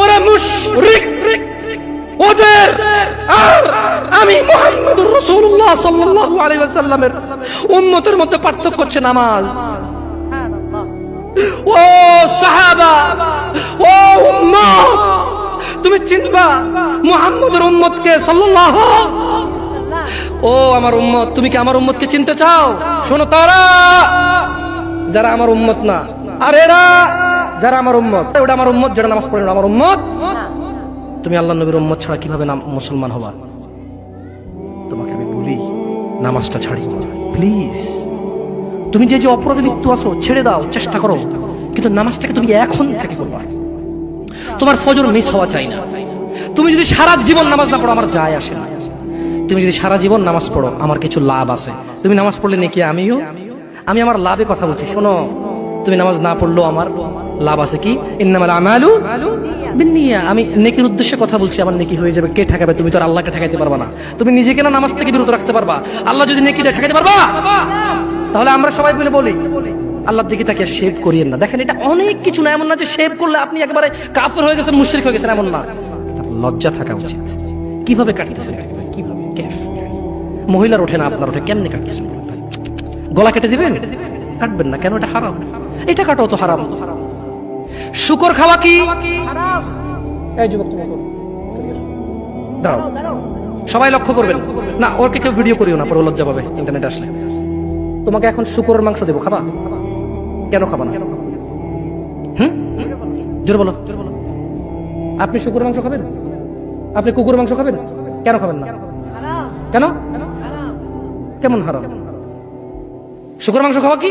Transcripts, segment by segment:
ওরা মুশরিক। ওদের আর আমি রাসূলুল্লাহ সাল্লাল্লাহু আলাইহি ওয়াসাল্লামের উম্মতের মধ্যে পার্থক্য হচ্ছে নামাজ। ও সাহাবা, ও উম্মত, তুমি চিনবা মুহাম্মদের উম্মতকে সাল্লাল্লাহু ও আমার উম্মত, তুমি কি আমার উম্মতকে চিনতে চাও? শোনো তারা, যারা আমার উম্মত না, আর এরা যারা আমার উম্মত। ওটা আমার উম্মত যেটা নামাজ পড়ে না আমার উম্মত। তুমি আল্লাহ নবীর উম্মত ছাড়া কীভাবে নাম মুসলমান হবা? তোমাকে আমি বলি নামাজটা ছাড়ি। প্লিজ। তুমি যে যে অপরাধে লিপ্ত আছো ছেড়ে দাও চেষ্টা করো। কিন্তু নামাজটাকে তুমি এখন থেকে করবা। তোমার ফজর মিস হওয়া চাই না। তুমি যদি সারা জীবন নামাজ না পড়ো আমার যায় আসে না। তুমি যদি সারা জীবন নামাজ পড়ো আমার কিছু লাভ আছে। তুমি নামাজ পড়লে নাকি আমিও? আমি আমার লাভে কথা বলছি শোনো। তুমি নামাজ না পড়লেও আমার লাভ আছে কি? আমি নেকির উদ্দেশ্যে কথা বলছি, আমার নেকি হয়ে যাবে। কে ঠেকাবে? তুমি তো আল্লাহকে ঠেকাইতে পারবা না। তুমি নিজেকে না নামাজ থেকে বিরত রাখতে পারবা। আল্লাহ যদি নেকি ঠেকাইতে পারবা? তাহলে আমরা সবাই মিলে বলি, আল্লাহর দিকে তাকে শেভ করিয়েন না। দেখেন, এটা অনেক কিছু না, এমন না যে শেভ করলে আপনি একবারে কাফের হয়ে গেছেন, মুশরিক হয়ে গেছেন, এমন না। লজ্জা থাকা উচিত। কীভাবে কাটতেছেন মহিলার ওঠে না, আপনার ওঠে, কেমনে কাটতেছেন? গলা কেটে দিবেন? কাটবেন না, কেন? এটা হারাম। এটা কাটাও তো হারাম। শুকর খাওয়া কি? এই। দাঁড়াও। সবাই লক্ষ্য করবেন। না ওকে কেউ ভিডিও করিও না পরে লজ্জা পাবে ইন্টারনেট আসলে। তোমাকে এখন শুকরের মাংস দেবো খাবা? কেন খাবা না? হুম? জোরে বলো। আপনি শুকুর মাংস খাবেন? আপনি কুকুর মাংস খাবেন? কেন খাবেন না? কেন? কেমন হারাম? শুকুর মাংস খাওয়া কি?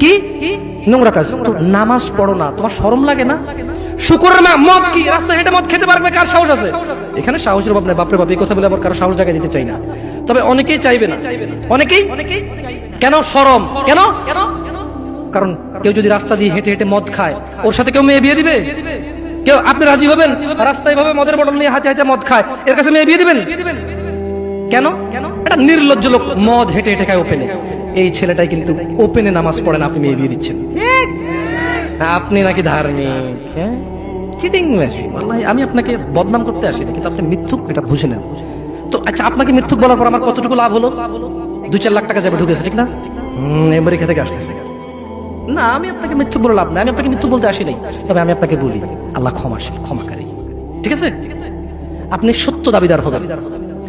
কি? নোংরা কাজ। নামাজ পড়ো না, তোমার শরম লাগে না? শুকুরের মা মদ কি? রাস্তা হেঁটে মদ খেতে পারবে, কার সাহস আছে? এখানে সাহসের অভাব নাই, বাপরে বাপ, এই কথা বলে আবার কারও সাহস জায়গায় দিতে চাই না। তবে অনেকেই চাইবে না। অনেকেই? কেন? কেন কেন? কারণ কেউ যদি রাস্তা দিয়ে হেঁটে হেঁটে মদ খায়, ওর সাথে কেউ মেয়ে বিয়ে দিবে? কেউ? আপনি রাজি হবেন? রাস্তায় ভাবে মদের বটল নিয়ে হাতে হাতে মদ খায়, এর কাছে মেয়ে বিয়ে দিবেন? কেন? কেন এটা নির্লজ্জ লোক মদ হেঁটে হেঁটে খায় ওপেনে এই ছেলেটাই কিন্তু ওপেনে নামাজ পড়েন আপনি মেয়ে বিয়ে দিচ্ছেন। আপনি নাকি ধার্মিক হ্যাঁ? চিটিং আমি আপনাকে বদনাম করতে আসি কিন্তু আপনি মিথ্যুক এটা বুঝে নেন। তো আচ্ছা আপনাকে মিথ্যুক বলার পর আমার কতটুকু লাভ হলো? দুই চার লাখ টাকা যাবে ঢুকেছে ঠিক না? আমেরিকা থেকে আসতেছে। না আমি আপনাকে মিথ্যুক বলে লাভ না আমি আপনাকে মৃত্যু বলতে আসি নাই। তবে আমি আপনাকে বলি আল্লাহ ক্ষমাশীল ক্ষমাকারী ঠিক আছে? আপনি সত্য দাবিদার হবেন।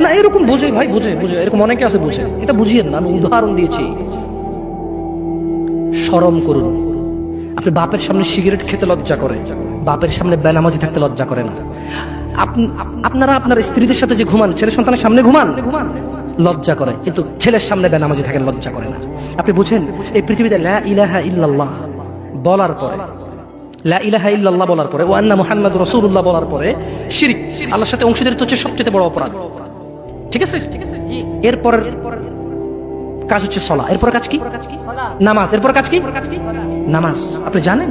না, এরকম বুঝে, ভাই, বুঝে বুঝে। এরকম অনেকে আছে, বুঝে। এটা বুঝিয়েন না, আমি উদাহরণ দিয়েছি। শরম করুন। আপনি বাপের সামনে সিগারেট খেতে লজ্জা করে। বাপের সামনে বেনামাজি থাকতে লজ্জা করে না। আপ- আপ- আপনারা আপনার স্ত্রীদের সাথে যে ঘুমান, ছেলে সন্তানের সামনে ঘুমান, লজ্জা করে। কিন্তু ছেলের সামনে বেনামাজি থাকেন, লজ্জা করে না। আপনি বুঝেন, এই পৃথিবীতে লা ইলাহা ইল্লাল্লাহ বলার পরে, লা ইলাহা ইল্লাল্লাহ বলার পরে ও ওয়ান্না মুহাম্মদ রাসূলুল্লাহ বলার পরে, শিরিক আল্লাহর সাথে অংশীদারিত্ব হচ্ছে সবচেয়ে বড় অপরাধ। ঠিক আছে? এরপর কাজ হচ্ছে সলা। এরপর কাজ কি? নামাজ। এরপর কাজ কি? নামাজ। আপনি জানেন।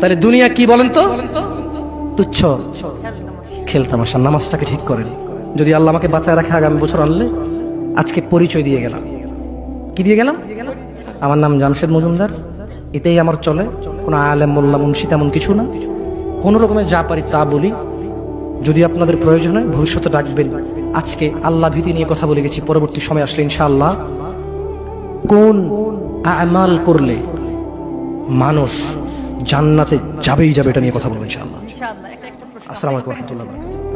তাহলে দুনিয়া কি বলেন তো? তুচ্ছ। খেলতাম খেলতামাশা নামাজটাকে ঠিক করেন। যদি আল্লাহ আমাকে বাঁচায় রাখে আগামী বছর আনলে আজকে পরিচয় দিয়ে গেলাম। কি দিয়ে গেলাম? আমার নাম জামশেদ মজুমদার। এতেই আমার চলে। কোনো আলেম মোল্লা মুন্সি তেমন কিছু না। কোনো রকমের যা পারি তা বলি। যদি আপনাদের প্রয়োজন হয় ভবিষ্যতে ডাকবেন। আজকে আল্লাহ ভীতি নিয়ে কথা বলে গেছি। পরবর্তী সময় আসলে ইনশাআল্লাহ। কোন আমাল করলে মানুষ জান্নাতে যাবেই যাবে এটা নিয়ে কথা বলব ইনশাআল্লাহ। ইনশাআল্লাহ একটা একটা প্রশ্ন। আসসালামু আলাইকুম রহমতুল্লাহ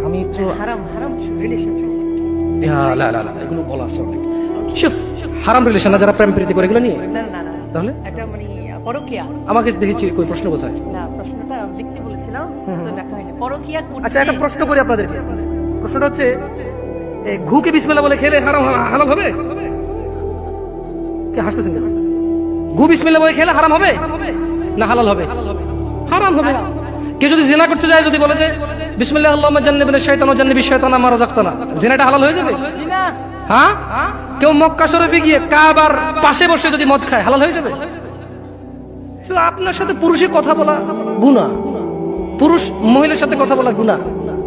আমি তো হারাম হারাম রিলেশন লা লা লা এগুলো বলা আছে অনেক। শুফ হারাম রিলেশন না যারা প্রেম প্রীতি করে এগুলো নিয়ে। না না না তাহলে? একটা মানে পরকিয়া। আমাকে দেখেছি কই প্রশ্ন কোথায়? না প্রশ্নটা লিখতে বলেছিলাম তো লেখা হয়নি। পরকিয়া আচ্ছা একটা প্রশ্ন করি আপনাদেরকে। প্রশ্নটা হচ্ছে এ, ঘুকে বিসমিল্লাহ বলে খেলে হারাম হালাল হবে? কে হাসতেছেন ঘু বিসমিল্লাহ বলে খেলে হারাম হবে? না হালাল হবে? হারাম হবে। কেউ যদি জেনা করতে যায় যদি বলে যে বিসমিল্লাহ জান্নিবনা জান্নিবি জিনাটা হালাল হয়ে যাবে? হ্যাঁ? কেউ মক্কা শরীফে গিয়ে কাবার পাশে বসে যদি মদ খায় হালাল হয়ে যাবে? তো আপনার সাথে পুরুষে কথা বলা গুণা পুরুষ মহিলার সাথে কথা বলা গুণা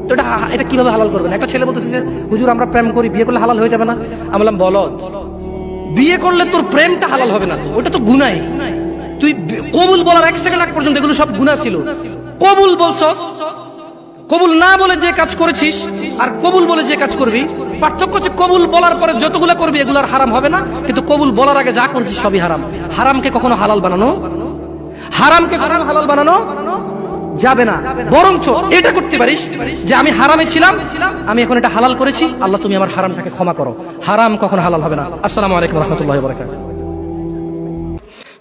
তো এটা এটা কীভাবে হালাল করবেন? একটা ছেলে বলতেছে যে হুজুর আমরা প্রেম করি বিয়ে করলে হালাল হয়ে যাবে না? আমি বললাম বলদ বিয়ে করলে তোর প্রেমটা হালাল হবে না ওটা তো গুনাই তুই কবুল বলার এক সেকেন্ড আগ পর্যন্ত এগুলো সব গুণা ছিল। কবুল বলছস? কবুল না বলে যে কাজ করেছিস আর কবুল বলে যে কাজ করবি, পার্থক্য হচ্ছে কবুল বলার পরে যতগুলো করবি এগুলো আর হারাম হবে না, কিন্তু কবুল বলার আগে যা করছিস সবই হারাম। হারামকে কখনো হালাল বানানো? হারামকে কখনো হালাল বানানো যাবে না। বরঞ্চ এটা করতে পারিস যে আমি হারামে ছিলাম, আমি এখন এটা হালাল করেছি, আল্লাহ তুমি আমার হারামটাকে ক্ষমা করো। হারাম কখনো হালাল হবে না। আসসালামু আলাইকুম রহমতুল্লাহ বরাকাত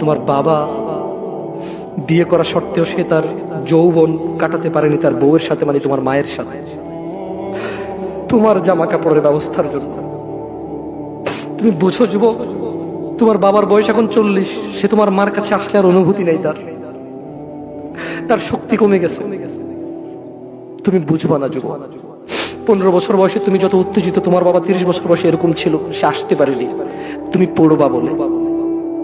তোমার বাবা বিয়ে করা সত্ত্বেও সে তার যৌবন কাটাতে পারেনি, তার বউয়ের সাথে মানে তোমার মায়ের সাথে। তোমার জামা কাপড়ের ব্যবস্থার জন্য। তুমি বুঝো যুবক, তোমার বাবার বয়স এখন চল্লিশ, সে তোমার মার কাছে আসলে আর অনুভূতি নেই তার। তার শক্তি কমে গেছে। তুমি বুঝবা না যুবক, পনেরো বছর বয়সে তুমি যত উত্তেজিত, তোমার বাবা তিরিশ বছর বয়সে এরকম ছিল, সে আসতে পারেনি। তুমি পড়বা বলে।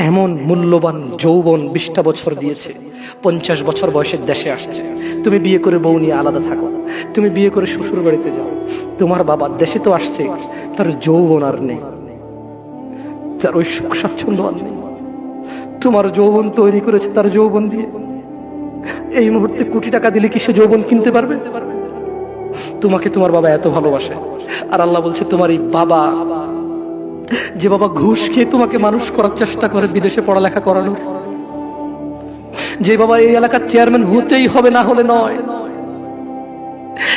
এমন মূল্যবান যৌবন বিশটা বছর দিয়েছে। পঞ্চাশ বছর বয়সের দেশে আসছে। তুমি বিয়ে করে বউ নিয়ে আলাদা থাকো। তুমি বিয়ে করে শ্বশুর বাড়িতে যাও। তোমার বাবা দেশে তো আসছে। তার যৌবন আর নেই। তার ওই সুখ স্বাচ্ছন্দ্য আর নেই। তোমার যৌবন তৈরি করেছে তার যৌবন দিয়ে। এই মুহূর্তে কোটি টাকা দিলে কি সে যৌবন কিনতে পারবে? তোমাকে তোমার বাবা এত ভালোবাসে। আর আল্লাহ বলছে, তোমার এই বাবা যে বাবা ঘুষ খেয়ে তোমাকে মানুষ করার চেষ্টা করে বিদেশে পড়ালেখা করানোর। যে বাবা এই এলাকার চেয়ারম্যান হতেই হবে, না হলে নয়।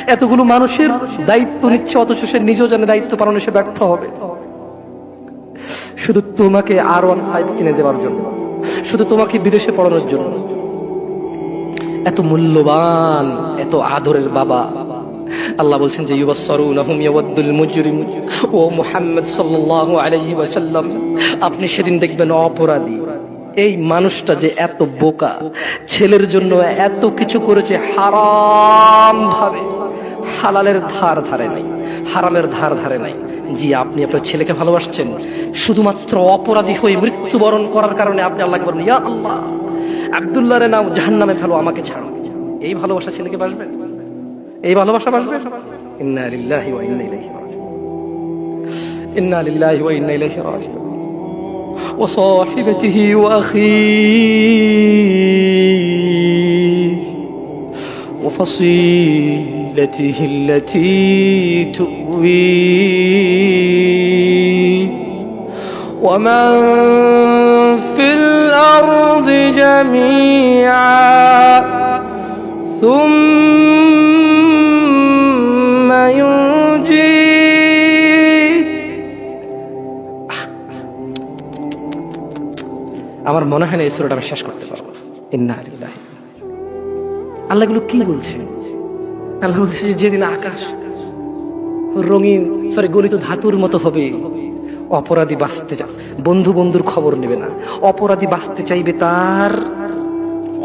এতগুলো মানুষের দায়িত্ব নিচ্ছে, অথচ সে নিজেও জানে দায়িত্ব পালনে সে ব্যর্থ হবে। শুধু তোমাকে আর ওয়ান ফাইভ কিনে দেওয়ার জন্য, শুধু তোমাকে বিদেশে পড়ানোর জন্য। এত মূল্যবান, এত আদরের বাবা। আল্লাহ বলছেন যে ও মুহাম্মদ সাল্লাল্লাহু আলাইহি ওয়াসাল্লাম, আপনি সেদিন দেখবেন অপরাধী। এই মানুষটা যে এত বোকা, ছেলের জন্য এত কিছু করেছে হারাম ভাবে, হালালের ধার ধারে নাই, হারামের ধার ধারে নাই। জি, আপনি আপনার ছেলেকে ভালোবাসছেন, শুধুমাত্র অপরাধী হয়ে মৃত্যুবরণ করার কারণে আপনি আল্লাহকে বলেন ইয়া আল্লাহ আব্দুল্লাহ রে নাও জাহান্নামে ফেলো, আমাকে ছাড়ো। এই ভালোবাসা ছেলেকে বাসবে? এই ভালোবাসা বাসবে ইন্না লিল্লাহি ওয়া ইন্না ইলাইহি রাজিউন ইন্না লিল্লাহি ওয়া ইন্না ইলাইহি রাজিউন وصاحبته وأخيه وفصيلته التي تؤويه ومن في الأرض جميعا ثم আমার মনে হয় না এই সুরাটা আমি শেষ করতে পারব। আল্লাহগুলো আল্লাহগুলো কি বলছে? আল্লাহ বলছে যেদিন আকাশ রঙিন সরি গলিত ধাতুর মতো হবে, অপরাধী বাঁচতে চা বন্ধু বন্ধুর খবর নেবে না। অপরাধী বাঁচতে চাইবে তার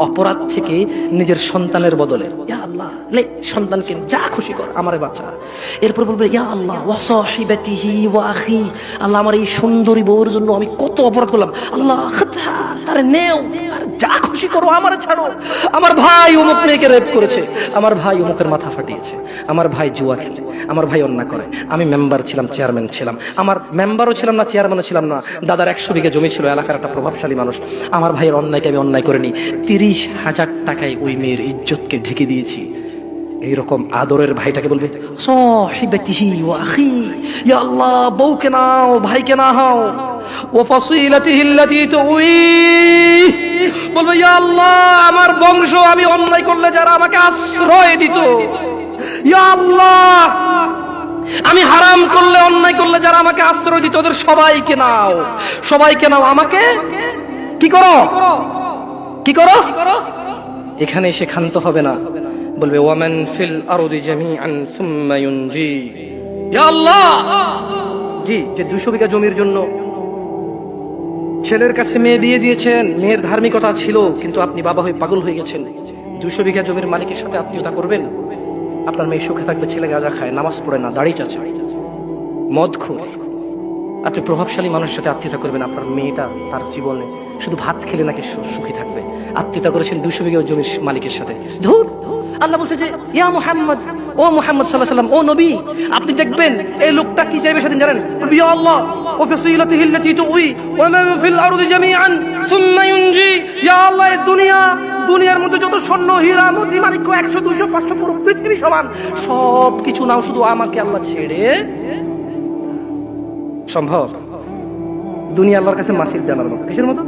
অপরাধ থেকে নিজের সন্তানের বদলে। আল্লাহ সন্তানকে যা খুশি কর, আমার বাচ্চা এরপর বলবে, ইয়া আল্লাহ আল্লাহ আমার এই সুন্দরী বউর জন্য আমি কত অপরাধ করলাম। আল্লাহ তারে নেও, আর যা খুশি করো, আমারে ছাড়ো। আমার ভাই অমুক মেয়েকে রেপ করেছে। আমার ভাই অমুকের মাথা ফাটিয়েছে। আমার ভাই জুয়া খেলে। আমার ভাই অন্যায় করে। আমি মেম্বার ছিলাম চেয়ারম্যান ছিলাম। আমার মেম্বারও ছিলাম না চেয়ারম্যানও ছিলাম না। দাদার একশো বিঘা জমি ছিল, এলাকার একটা প্রভাবশালী মানুষ। আমার ভাইয়ের অন্যায়কে আমি অন্যায় করিনি। তিরিশ হাজার টাকায় ওই মেয়ের ইজ্জতকে ঢেকে দিয়েছি। এইরকম আদরের ভাইটাকে বলবে আল্লাহ, বউকে নাও, ভাইকে না হাও ও ফাসিলাতিহি আল্লাতী তুই বলবে আল্লাহ, আমার বংশ আমি অন্যায় করলে যারা আমাকে আশ্রয় দিত। ইয়া আল্লাহ, আমি হারাম করলে, অন্যায় করলে যারা আমাকে আশ্রয় দিত, ওদের সবাইকে নাও। সবাইকে নাও, আমাকে কি করো? কি করো? এখানে এসে ক্ষান্ত হবে না। বলবে, ওয়ামান ফিল আরদি জামিআন সুম্মা ইউনজি। ইয়া আল্লাহ! জি, যে 200 বিঘা জমির জন্য ছেলের কাছে মেয়ে বিয়ে দিয়েছেন মেয়ের ধার্মিকতা ছিল, কিন্তু আপনি বাবা হয়ে পাগল হয়ে গেছেন। দুশো বিঘা জমির মালিকের সাথে আত্মীয়তা করবেন? আপনার মেয়ে সুখে থাকবে, ছেলে গাঁজা খায়, নামাজ পড়ে না, দাড়ি চাচা মদ খুর আপনি প্রভাবশালী মানুষের সাথে আত্মীয়তা করবেন, আপনার মেয়েটা তার জীবনে শুধু ভাত খেলে নাকি সুখী থাকবে। আত্মীয়তা করেছেন দুশো বিঘা জমির মালিকের সাথে। ধুর! আল্লাহ বলছে যে, ইয়া মুহাম্মদ ও মোহাম্মদ সাল্লাম ও নবী, আপনি দেখবেন এই লোকটা কি চাইবে সেদিন জানেন? ও দুনিয়া, দুনিয়ার মধ্যে যত একশো পাঁচশো সমান শুধু আমাকে ছেড়ে। সম্ভব? কাছে মাসির কিসের মতো?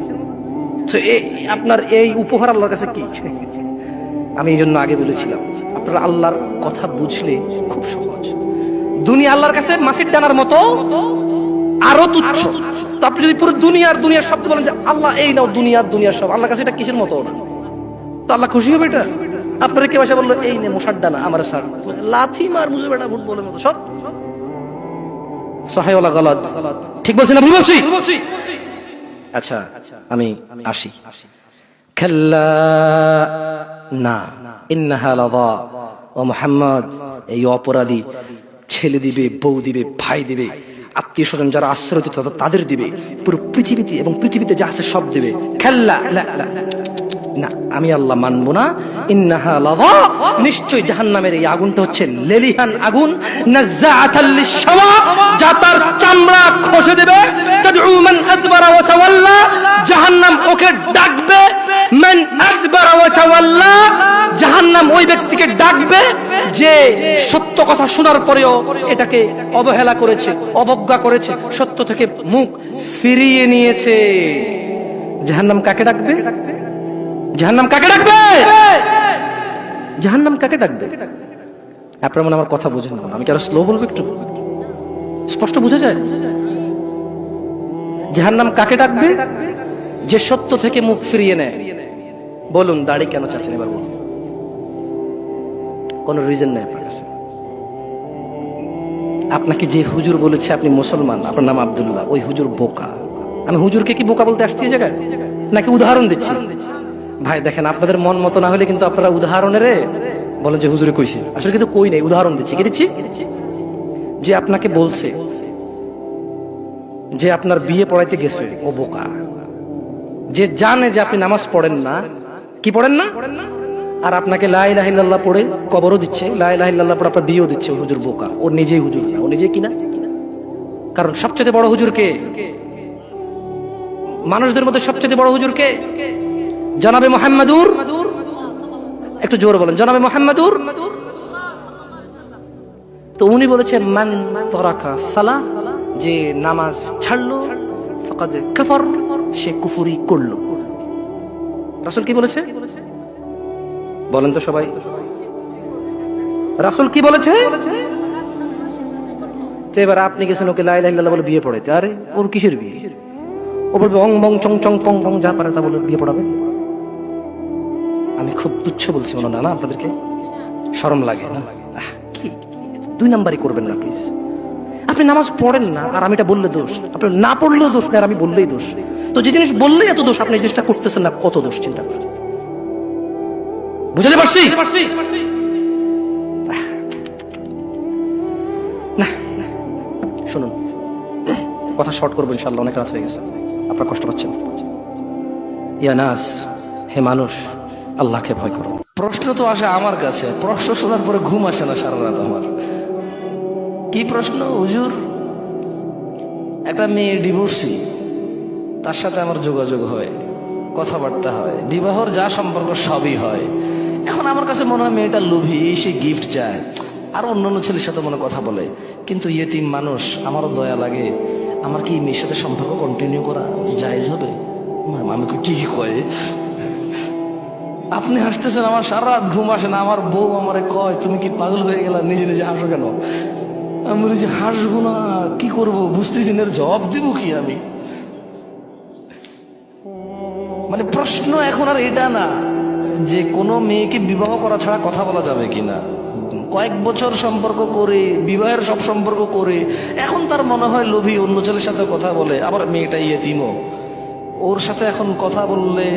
আপনার এই উপহার আল্লাহর কাছে কি? আমি এই জন্য আগে বলেছিলাম আপনারা আল্লাহর কথা বুঝলে খুব সহজ। দুনিয়া আল্লাহর কাছে মাসির টানার মতো আরও তুচ্ছ। তো আপনি যদি পুরো দুনিয়ার দুনিয়ার সব বলেন যে আল্লাহ এই নাও দুনিয়ার দুনিয়ার সব। আল্লাহর কাছে এটা কিসের মতো? না তো আল্লাহ খুশি হবে এটা? আপনারা কেউ এসে বলল এই নে মশার ডানা আমার সার। লাথি মার বুঝে বেটা ভুট বলে মতো সব। সহায়ওয়ালা গলাদ ঠিক বলছি না ভুল বলছি? আচ্ছা আমি আসি। খেল্লা। না। ইন্নাহা ও মোহাম্মদ, এই অপরাধী ছেলে দিবে, বউ দিবে, ভাই দিবে, আত্মীয় স্বজন যারা আশ্রয় দিত তাদের- দিবে। পুরো পৃথিবীতে এবং পৃথিবীতে যা আছে সব দিবে। খেল্লা। না, আমি আল্লাহ মানবো না। ইন্নাহা নিশ্চয় এই আগুনটা হচ্ছে লেলিহান আগুন। নাজ্জাআতাল লিশ-শাওয়া যা তার চামড়া খসে দেবে। জাহান্নাম ওকে ডাকবে। মান আদবারা ওয়া ওই ব্যক্তিকে ডাকবে যে সত্য কথা শোনার পরেও এটাকে অবহেলা করেছে, অবজ্ঞা করেছে, সত্য থেকে মুখ ফিরিয়ে নিয়েছে। জাহান্নাম কাকে ডাকবে? জাহান্নাম কাকে ডাকবে? জাহান্নাম কাকে ডাকবে? আপনার মনে আমার কথা বুঝেন না। আমি কি আরও স্লো বলব একটু? স্পষ্ট বুঝা যায়? জাহান্নাম কাকে ডাকবে? যে সত্য থেকে মুখ ফিরিয়ে নেয়। বলুন, দাড়ি কেন চাচ্ছেন? এবার বলুন। কোন রিজন নেই আপনার কাছে। আপনাকে যে হুজুর বলেছে আপনি মুসলমান, আপনার নাম আব্দুল্লাহ, ওই হুজুর বোকা। আমি হুজুরকে কি বোকা বলতে আসছি এই জায়গায়? নাকি উদাহরণ দিচ্ছি? ভাই, দেখেন, আপনাদের মন মতো না হলে কিন্তু আপনারা উদাহরণের বলেন যে হুজুরে কইছে। আসলে কিন্তু কই নেই, উদাহরণ দিচ্ছি। কি দিচ্ছি? যে আপনাকে বলছে যে আপনার বিয়ে পড়াইতে গেছে, ও বোকা। যে জানে যে আপনি নামাজ পড়েন না, কি পড়েন না? আর আপনাকে লাহিল্লাহ পড়ে কবরও দিচ্ছে লাহিল্লাহ পড়ে আপনার বিয়েও দিচ্ছে হুজুর বোকা, ও নিজেই হুজুর না, ও নিজে কিনা কারণ সবচেয়ে বড় হুজুর কে? মানুষদের মধ্যে সবচেয়ে বড় হুজুর কে? জনাবে মোহাম্মদুর? একটু জোর বলেন, জনাবে মোহাম্মদুর? তো উনি বলেছেন, মান তরাকা সালা, যে নামাজ ছাড়লো কাফার, সে কুফুরি করল। রাসূল কি বলেছে? বলেন তো সবাই। রাসুল কি বলেছে? এবার আপনি গেছেন ওকে লাই লাই বলে বিয়ে পড়াইতে। আরে, ওর কিসের বিয়ে? ও বলবে, অং বং চং চং, পং পং, যা পারে তা বলে বিয়ে পড়াবে। আমি খুব তুচ্ছ বলছি, মনে না আপনাদেরকে? শরম লাগে, না? দুই নাম্বারই করবেন না প্লিজ আপনি নামাজ পড়েন না, আর আমি এটা বললে দোষ। আপনি না পড়লেও দোষ না, আর আমি বললেই দোষ। তো যে জিনিস বললেই এত দোষ, আপনি জিনিসটা করতেছেন না, কত দোষ, চিন্তা করেন। বুঝতে পারছি? না। শুনুন কথা শর্ট করব ইনশাল্লাহ অনেক রাত হয়ে গেছে। আপনার কষ্ট পাচ্ছেন। ইয়ানাস হে মানুষ আল্লাহকে ভয় করো। প্রশ্ন তো আসে আমার কাছে প্রশ্ন শোনার পরে ঘুম আসে না সারা রাত আমার। কি প্রশ্ন হুজুর? একটা মেয়ে ডিভোর্সি তার সাথে আমার যোগাযোগ হয়। কথাবার্তা হয়। বিবাহর যা সম্পর্ক সবই হয়। এখন আমার কাছে মনে হয় মেয়েটা লোভী, সে গিফট চায়। আর অন্যান্য ছেলের সাথে মনে কথা বলে। কিন্তু ইয়েতিম মানুষ, আমারও দয়া লাগে। আমার কি মেয়ের সাথে সম্পর্ক কন্টিনিউ করা জায়েজ হবে? আমি কি কয় আপনি হাসতেছেন, আমার সারা রাত ঘুম আসে না। আমার বউ আমারে কয়, তুমি কি পাগল হয়ে গেলা? নিজে নিজে হাসো কেন? আমি বলি যে, হাসবো না, কি করব? বুঝতেছি না জবাব দিব কি আমি? মানে প্রশ্ন এখন আর এটা না, যে কোনো মেয়েকে বিবাহ করা ছাড়া কথা বলা যাবে কিনা। কয়েক বছর সম্পর্ক করে, বিবাহের সব সম্পর্ক করে, এখন তার মনে হয় লোভী, অন্য ছেলের সাথে কথা বলে, আবার মেয়েটা ইয়েতিমও। ওর সাথে এখন কথা বললে,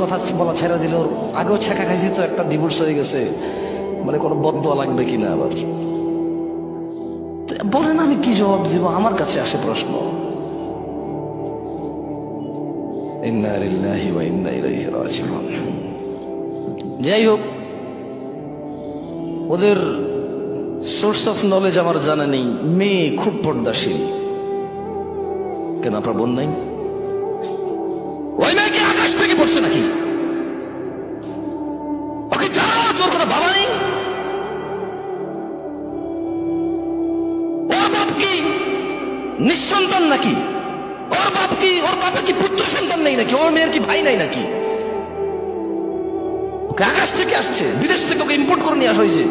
কথা বলা ছেড়ে দিলে ওর আগেও ছেঁকা খাইছি তো একটা ডিভোর্স হয়ে গেছে। মানে কোনো বদয়া লাগবে কিনা আবার। বলেন আমি কি জবাব দিব? আমার কাছে আসে প্রশ্ন। যাই হোক ওদের সোর্স অফ নলেজ আমার জানা নেই মেয়ে খুব পর্দাশীল। কেন আপনার বোন নাই? ওই মেয়ে কি আকাশ থেকে পড়ছে নাকি? বাপ কি? ওর বাপের কি পুত্র সন্তান নেই নাকি? ওর মেয়ের কি ভাই নাই নাকি? ওকে আকাশ থেকে আসছে, বিদেশ থেকে ওকে ইম্পোর্ট করে নিয়ে আসা হয়েছে।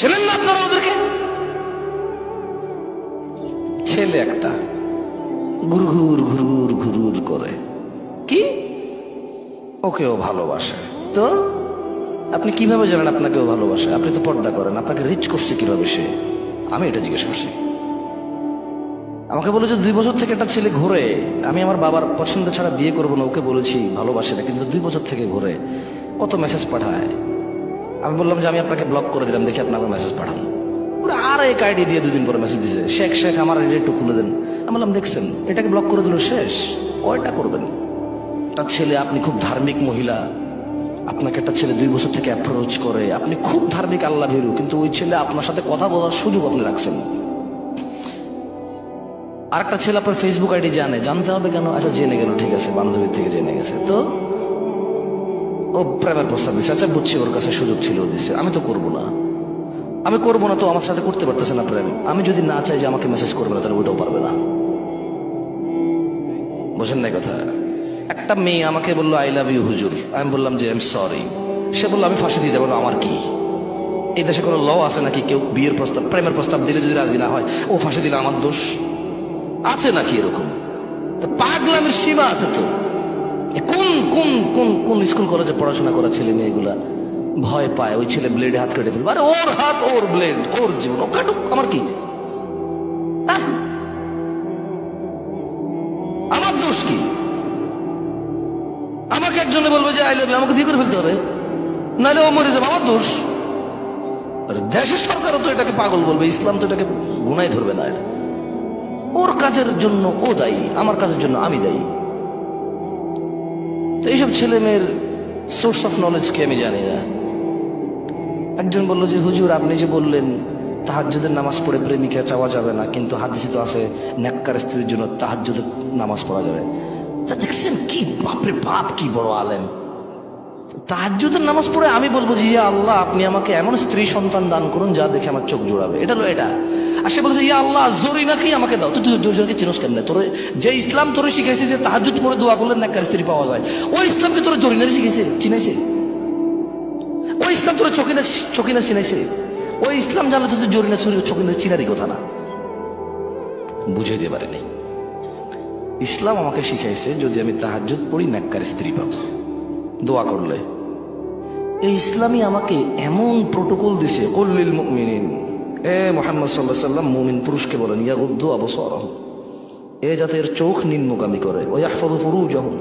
ছেলেন না আপনারা ওদেরকে? ছেলে একটা, ঘুরঘুর ঘুরঘুর ঘুরঘুর করে। কি? ওকেও ভালোবাসে। তো? আপনি কীভাবে জানেন আপনাকেও ভালোবাসে? আপনি তো পর্দা করেন, আপনাকে রিচ করছে কীভাবে সে? আমি এটা জিজ্ঞেস করছি। আমাকে বলে যে দুই বছর থেকে একটা ছেলে ঘুরে। আমি আমার বাবার পছন্দ ছাড়া বিয়ে করব না, ওকে বলেছি, ভালোবাসে না, কিন্তু দুই বছর থেকে ঘুরে। কত মেসেজ পাঠায়? আমি বললাম যে, আমি আপনাকে ব্লক করে দিলাম, দেখি আপনাকে মেসেজ পাঠান। ওরা আর এক আইডি দিয়ে দুদিন পরে মেসেজ দিয়েছে শেখ শেখ, আমার আইডি একটু খুলে দেন। আমি বললাম, দেখছেন, এটাকে ব্লক করে দিল শেষ। কয়টা করবেন? একটা ছেলে, আপনি খুব ধার্মিক মহিলা। আপনাকে একটা ছেলে দুই বছর থেকে অ্যাপ্রোচ করে। আপনি খুব ধার্মিক, আল্লাহ ভীরু। কিন্তু ওই ছেলে আপনার সাথে কথা বলার সুযোগ আপনি রাখছেন। আর একটা ছেলে আপনার ফেসবুক আইডি জানে। জানতে হবে কেন? আচ্ছা জেনে গেল, ঠিক আছে বান্ধবীর থেকে জেনে গেছে। তো ও প্রেমের প্রস্তাব দিচ্ছে আচ্ছা বুঝছি, ওর কাছে সুযোগ ছিল দিচ্ছে আমি তো করব না। আমি করব না তো, আমার সাথে করতে পারতেছে না প্রেম। আমি যদি না চাই যে আমাকে মেসেজ করবে না, তাহলে ওইটাও পারবে না। বোঝেন নাই কথা? একটা মেয়ে আমাকে বলল আই লাভ ইউ হুজুর। আমি বললাম যে আই এম সরি সে বলল, আমি ফাঁসি দিয়ে দেবো আমার কি? এই দেশে কোনো ল আছে নাকি? কেউ বিয়ের প্রস্তাব, প্রেমের প্রস্তাব দিলে যদি রাজি না হয়, ও ফাঁসি দিলে আমার দোষ? আছে নাকি এরকম? পাগলামের সীমা আছে তো। কোন কোন কোন কোন স্কুল কলেজে পড়াশোনা করা ছেলে মেয়েগুলা ভয় পায়? ওই ছেলে ব্লেডে হাত কেটে ফেলবে। আরে ওর হাত, ওর ব্লেড ওর জীবন, ও কাটুক, আমার কি? আমার দোষ কি? আমাকে একজনে বলবে যে আই লাভ আমাকে বিয়ে করে ফেলতে হবে। নাহলে ও মরে যাবে, আমার দোষ। দেশের সরকারও তো এটাকে পাগল বলবে, ইসলাম তো এটাকে গুনাই ধরবে না এটা ওর কাজের জন্য ও দায়ী, আমার কাজের জন্য আমি দায়ী। তো এইসব ছেলে মেয়ের সোর্স অফ নলেজ কি আমি জানি না। একজন বলল যে, হুজুর, আপনি যে বললেন, তাহাজ্জুদের নামাজ পড়ে প্রেমিকা চাওয়া যাবে না, কিন্তু হাদিসে তো আছে, ন্যাক্কার স্ত্রীর জন্য তাহাজ্জুদের নামাজ পড়া যাবে। তা দেখছেন কি বাপরে বাপ, কি বড় আলেম। তাহাজ্জুদের নামাজ পড়ে আমি বলব যে, ইয়া আল্লাহ, আপনি আমাকে এমন স্ত্রী সন্তান দান করুন যা দেখে আমার চোখ জোড়াবে। এটা হলো এটা। আর সে বলছে, ইয়া আল্লাহ জরি নাকি? আমাকে দাও। তুই জোরজনকে চিনস কেমনে? তোর যে ইসলাম তোর শিখাইছে যে তাহাজ্জুদ পড়ে দোয়া করলে নেককার স্ত্রী পাওয়া যায় ওই ইসলামকে তোর জরিনারি শিখাইছে? চিনাইছে? ওই ইসলাম তোর চকিনা চকিনা চিনাইছে? ওই ইসলাম জানলে তো তুই জরিনা চকিনা চিনারই কথা না। বুঝে দিতে পারে নাই। ইসলাম আমাকে শিখাইছে, যদি আমি তাহাজ্জুদ পড়ি, নেককার স্ত্রী পাবো। দোয়া করলে। এই ইসলামই আমাকে এমন প্রোটোকল দিছে কল্লিল মুমিনিন। এ মোহাম্মদ সাল্লাহ সাল্লাম মুমিন পুরুষকে বলেন ইয়া উদ্দু অবসর এ জাতের চোখ নিম্নগামী করে ওই আহফাদু ফুরু যখন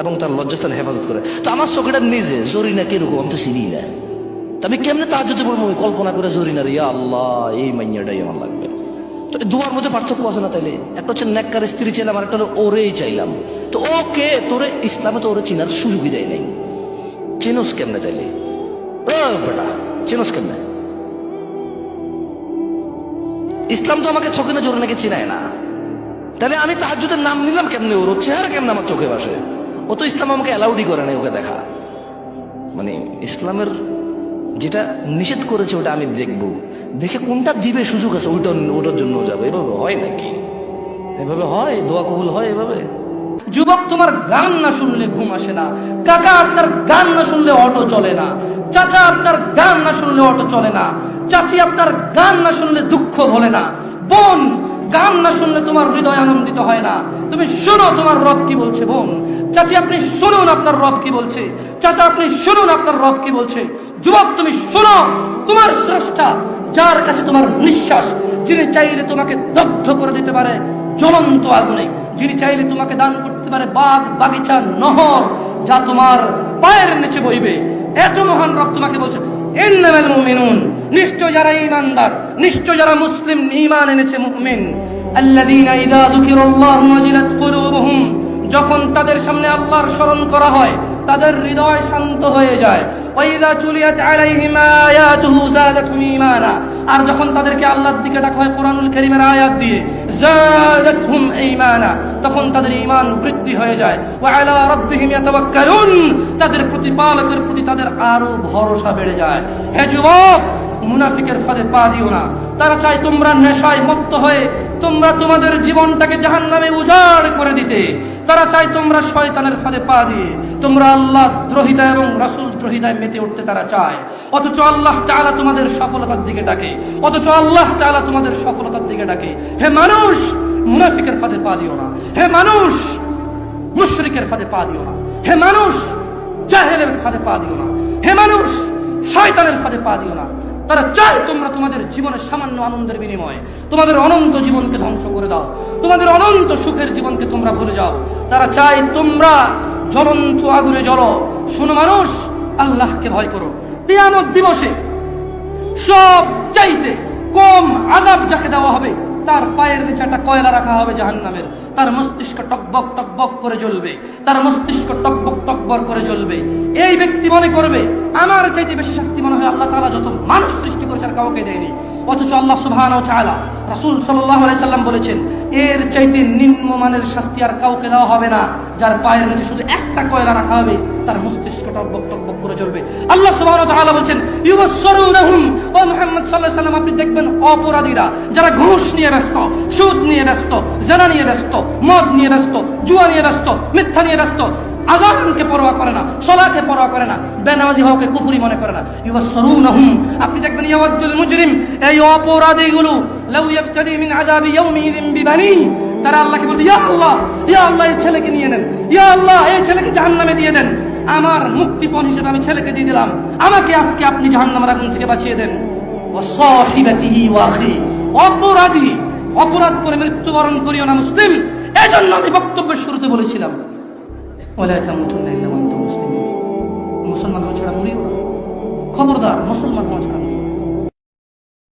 এবং তার লজ্জাস্থান হেফাজত করে, তো আমার চোখটা নিজে জরিনা কীরকম? আমি তো চিনি না। আমি কেমনে তার যদি বলব কল্পনা করে জরিনার, ইয়া আল্লাহ, এই মাইয়াটাই আমার লাগবে। দুয়ার মধ্যে পার্থক্য আছে না তাইলে? একটা হচ্ছে নেককার স্ত্রী চাইলাম, আর একটা হলো ওরেই চাইলাম। তো ওকে, তোরে ইসলামে তো ওরে চিনার সুযোগই দেয় নাই। চিনোস কেমনে তাইলে? ও বেটা, চিনোস কেমনে? ইসলাম তো আমাকে চোখে না জোরে নাকি চিনায় না। তাহলে আমি তাহাজুদের নাম নিলাম কেমনে ওর? ওর চেহারা কেমনে আমার চোখে বাসে ও তো ইসলাম আমাকে অ্যালাউডই করে নাই ওকে দেখা। মানে ইসলামের যেটা নিষেধ করেছে ওটা আমি দেখব। দেখে কোনটা দিবে সুযোগ আছে, ওইটা ওটার জন্য যাবে। এভাবে হয় নাকি? এভাবে হয়? দোয়া কবুল হয় এভাবে? যুবক, তোমার গান না শুনলে ঘুম আসে না। কাকা আপনার গান না শুনলে অটো চলে না। চাচা আপনার গান না শুনলে অটো চলে না। চাচি আপনার গান না শুনলে দুঃখ ভোলে না। বোন, গান না শুনলে তোমার হৃদয় আনন্দিত হয় না। তুমি শোনো তোমার রব কি বলছে, বোন। চাচি, আপনি শুনুন আপনার রব কি বলছে। চাচা, আপনি শুনুন আপনার রব কি বলছে। যুবক, তুমি শোনো। তোমার স্রষ্টা যার কাছে তোমার নিঃশ্বাস, যিনি চাইলে তোমাকে দগ্ধ করে দিতে পারে জ্বলন্ত আগুনে, যিনি চাইলে তোমাকে দান করতে পারে বাগ বাগিচা, নহর, যা তোমার পায়ের নিচে বইবে। এত মহান রব তোমাকে বলছে নিশ্চয় যারা ঈমানদার, নিশ্চয় যারা মুসলিম, ঈমান এনেছে মুমিন। যখন তাদের সামনে আল্লাহর স্মরণ করা হয় তাদের হৃদয় শান্ত হয়ে যায়। আর যখন তাদেরকে আল্লাহর দিকে ডাকা হয় কোরআনুল কারীমের আয়াত দিয়ে তখন তাদের ইমান বৃদ্ধি হয়ে যায়। তাদের প্রতিপালকের প্রতি তাদের আরও ভরসা বেড়ে যায়। হে যুবক মুনাফিকের ফাঁদে পা দিও না। তারা চায় তোমরা নেশায় মত্ত হয়ে, তোমরা তোমাদের জীবনটাকে জাহান্নামে উজাড় করে দিতে। তারা চায় তোমরা শয়তানের ফাঁদে পা দিয়ে, তোমরা আল্লাহ দ্রোহিতা এবং রাসূল দ্রোহিতায় মেতে উঠতে তারা চায়। অথচ আল্লাহ তাআলা তোমাদের সফলতার দিকে ডাকে। অথচ আল্লাহ তাআলা তোমাদের সফলতার দিকে ডাকে। হে মানুষ, মুনাফিকের ফাঁদে পা দিও না। হে মানুষ, মুশরিকের ফাঁদে পা দিও না। হে মানুষ, জাহেলের ফাঁদে পা দিও না। হে মানুষ, শয়তানের ফাঁদে পা দিও না। তারা চায় তোমরা তোমাদের জীবনের সামান্য আনন্দের বিনিময়ে তোমাদের অনন্ত জীবনকে ধ্বংস করে দাও, তোমাদের অনন্ত সুখের জীবনকে তোমরা ভুলে যাও। তারা চায় তোমরা জ্বলন্ত আগুনে জ্বলো, শোনো মানুষ, আল্লাহকে ভয় করো। কিয়ামত দিবসে সব চাইতে কম আদাব যাকে দেওয়া হবে, তার পায়ের নিচে একটা কয়লা রাখা হবে জাহান্নামের। তার মস্তিষ্ক টকবক টকবক করে জ্বলবে। তার মস্তিষ্ক টকবক টকবক করে জ্বলবে। এই ব্যক্তি মনে করবে, আমার চাইতে বেশি শাস্তি মনে হয় আল্লাহ তাআলা যত মানুষ সৃষ্টি করেছে আর কাউকে দেয়নি। অথচ আল্লাহ সুবহানাহু ওয়া তাআলা রাসূল সাল্লাম বলেছেন, এর চাইতে নিম্নমানের শাস্তি আর কাউকে দেওয়া হবে না। যার পায়ের নিচে শুধু একটা কয়লা রাখা হবে, তার মস্তিষ্ক টকবক টকবক করে জ্বলবে। আল্লাহ সুবহানাহু ওয়া তাআলা বলছেন, ইউবাসসিরুনহুম ও মুহাম্মদ আলাইহি সাল্লাম, আপনি দেখবেন অপরাধীরা, যারা ঘুষ নিয়ে ব্যস্ত, সুদ নিয়ে ব্যস্ত, জেনা নিয়ে ব্যস্ত মদ নিয়ে ব্যস্ত, জুয়া নিয়ে ব্যস্ত, মিথ্যা নিয়ে ব্যস্ত। আজানকে পরোয়া করে না, সলাকে পরোয়া করে না, বেনামাজি হওয়াকে কুফরি মনে করে না। ইউবাসসিরুনহুম, আপনি দেখবেন ইয়াওয়াদ্দুল মুজরিম, এই অপরাধীগুলো, লাউ মিন আযাবি বিবানি, তারা আল্লাহকে ইয়া আল্লাহ ইয়া আল্লাহ, এই ছেলেকে নিয়ে নেন, ইয়া আল্লাহ, এই ছেলেকে জাহান্নামে দিয়ে দেন। আমার মুক্তিপণ হিসেবে আমি ছেলেকে দিয়ে দিলাম, আমাকে আজকে আপনি জাহান্নামের আগুন থেকে বাঁচিয়ে দেন। সাহিবাতিহি ওয়া আখি অপরাধী অপরাধ করে মৃত্যুবরণ করিও না মুসলিম। জন্য আমি বক্তব্যের শুরুতে বলেছিলাম মুসলমান হওয়া ছাড়া মরিও না। খবরদার মুসলমান হওয়া ছাড়া